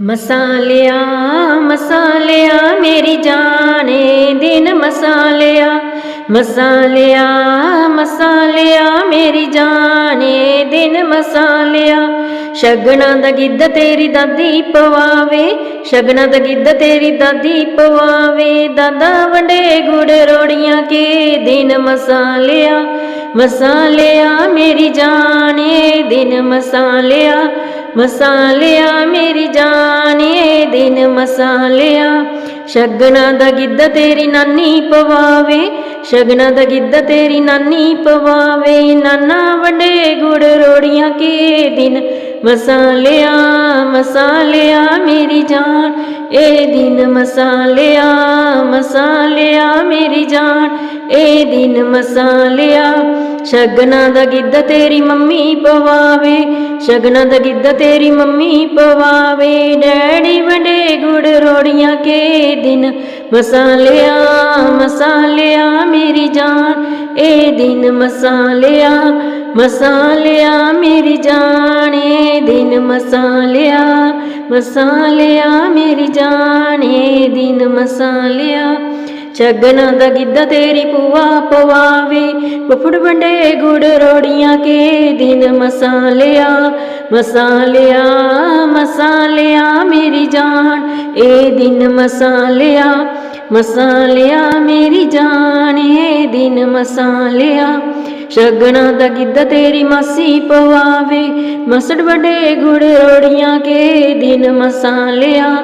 ਮਸਾਲਿਆ ਮਸਾਲਿਆ ਮੇਰੀ ਜਾਣੇ ਦਿਨ ਮਸਾਲਿਆ ਮਸਾਲਿਆ ਮਸਾਲਿਆ ਮੇਰੀ ਜਾਣੇ ਦਿਨ ਮਸਾਲਿਆ ਸ਼ਗਨਾਂ ਦਾ ਗਿੱਧ ਤੇਰੀ ਦਾਦੀ ਪਵਾਵੇ, ਸ਼ਗਨਾਂ ਦਾ ਗਿੱਧ ਤੇਰੀ ਦਾਦੀ ਪਵਾਵੇ। ਦਾਦਾ ਵੰਡੇ ਗੁੜ ਰੋੜੀਆਂ ਕੇ ਦਿਨ ਮਸਾਲਿਆ ਮਸਾਲਿਆ ਮੇਰੀ ਜਾਣੇ ਦਿਨ ਮਸਾਲਿਆ ਮਸਾਲਿਆ, ਮੇਰੀ ਜਾਣੇ ਦਿਨ ਮਸਾਲਿਆ। ਸ਼ਗਨਾਂ ਦਾ ਗਿੱਧਾ ਤੇਰੀ ਨਾਨੀ ਪਵਾਵੇ, ਸ਼ਗਨਾਂ ਦਾ ਗਿੱਧਾ ਤੇਰੀ ਨਾਨੀ ਪਵਾਵੇ। ਨਾਨਾ ਵੰਡੇ ਗੁੜ ਰੋੜੀਆਂ ਕੇ ਦਿਨ ਮਸਾਲਿਆ ਮਸਾਲਿਆ, ਮੇਰੀ ਜਾਨ ਇਹ ਦਿਨ ਮਸਾਲਿਆ ਮਸਾਲਿਆ, ਮੇਰੀ ਜਾਨ ਇਹ ਦਿਨ ਮਸਾਲਿਆ। ਸ਼ਗਨਾਂ ਦਾ ਗਿੱਧ ਤੇਰੀ ਮੰਮੀ ਪਵਾਵੇ, ਸ਼ਗਨਾਂ ਦਾ ਗਿੱਧ ਤੇਰੀ ਮੰਮੀ ਪਵਾਵੇ। ਡੈਡੀ ਵੰਡੇ ਗੁੜ ਰੋੜੀਆਂ ਕੇ ਦਿਨ ਮਸਾਲਿਆ ਮਸਾਲਿਆ ਮੇਰੀ ਜਾਨ। ਇਹ ਦਿਨ ਮਸਾਲਿਆ ਮਸਾਲਿਆ ਮੇਰੀ ਜਾਨ। ਇਹ ਦਿਨ ਮਸਾਲਿਆ ਮਸਾਲਿਆ ਮੇਰੀ ਜਾਨ। ਇਹ ਦਿਨ ਮਸਾਲਿਆ ਸ਼ਗਨਾਂ ਦਾ ਗਿੱਧਾ ਤੇਰੀ ਪੂਆ ਪਵਾਵੇ। ਫੁੱਫੜ ਵੰਡੇ ਗੁੜ ਰੋੜੀਆਂ ਕੇ ਦਿਨ ਮਸਾਲਿਆ ਮਸਾਲਿਆ ਮਸਾਲਿਆ ਮੇਰੀ ਜਾਨ ਇਹ ਦਿਨ ਮਸਾਲਿਆ ਮਸਾਲਿਆ ਮੇਰੀ ਜਾਨ ਇਹ ਦਿਨ ਮਸਾਲਿਆ ਸ਼ਗਨਾਂ ਦਾ ਗਿੱਧਾ ਤੇਰੀ ਮਾਸੀ ਪਵਾਵੇ। ਮਸੜ ਵਡੇ ਗੁੜ ਰੋੜੀਆਂ ਕੇ ਦਿਨ ਮਸਾਲਿਆ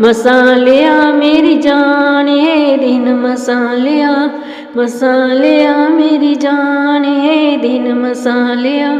ਮਸਾਲਿਆ ਮੇਰੀ ਜਾਨ ਇਹ ਦਿਨ ਮਸਾਲਿਆ ਮਸਾਲਿਆ ਮੇਰੀ ਜਾਨ ਇਹ ਦਿਨ ਮਸਾਲਿਆ